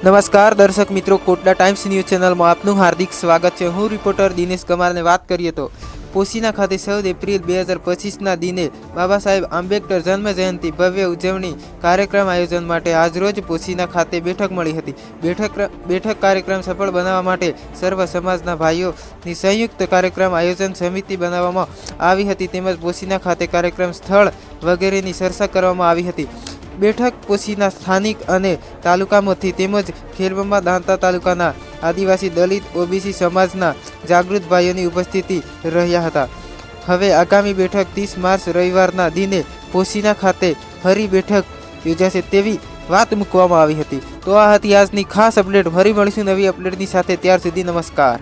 નમસ્કાર, દર્શક મિત્રો, કોટડા ટાઈમ્સ ન્યૂઝ ચેનલમાં આપનું હાર્દિક સ્વાગત છે. હું રિપોર્ટર દિનેશ કમારને વાત કરીએ તો, પોશીના ખાતે ચૌદ એપ્રિલ બે હજાર પચીસના દિને બાબા સાહેબ આંબેડકર જન્મ જયંતિ, ભવ્ય ઉજવણી કાર્યક્રમ આયોજન માટે આજરોજ પોશીના ખાતે બેઠક મળી હતી. બેઠક બેઠક કાર્યક્રમ સફળ બનાવવા માટે સર્વ સમાજના ભાઈઓની સંયુક્ત કાર્યક્રમ આયોજન સમિતિ બનાવવામાં આવી હતી. તેમજ પોશીના ખાતે કાર્યક્રમ સ્થળ વગેરેની ચર્ચા કરવામાં આવી હતી. બેઠક પોશીના સ્થાનિક અને તાલુકામાંથી તેમજ ખેરબંબા દાંતા તાલુકાના આદિવાસી દલિત ઓબીસી સમાજના જાગૃત ભાઈઓની ઉપસ્થિતિ રહ્યા હતા. હવે આગામી બેઠક ત્રીસ માર્ચ રવિવારના દિને પોશીના ખાતે ફરી બેઠક યોજાશે તેવી વાત મૂકવામાં આવી હતી. તો આ હતી આજની ખાસ અપડેટ. ફરી મળીશું નવી અપડેટની સાથે. ત્યાર સુધી નમસ્કાર.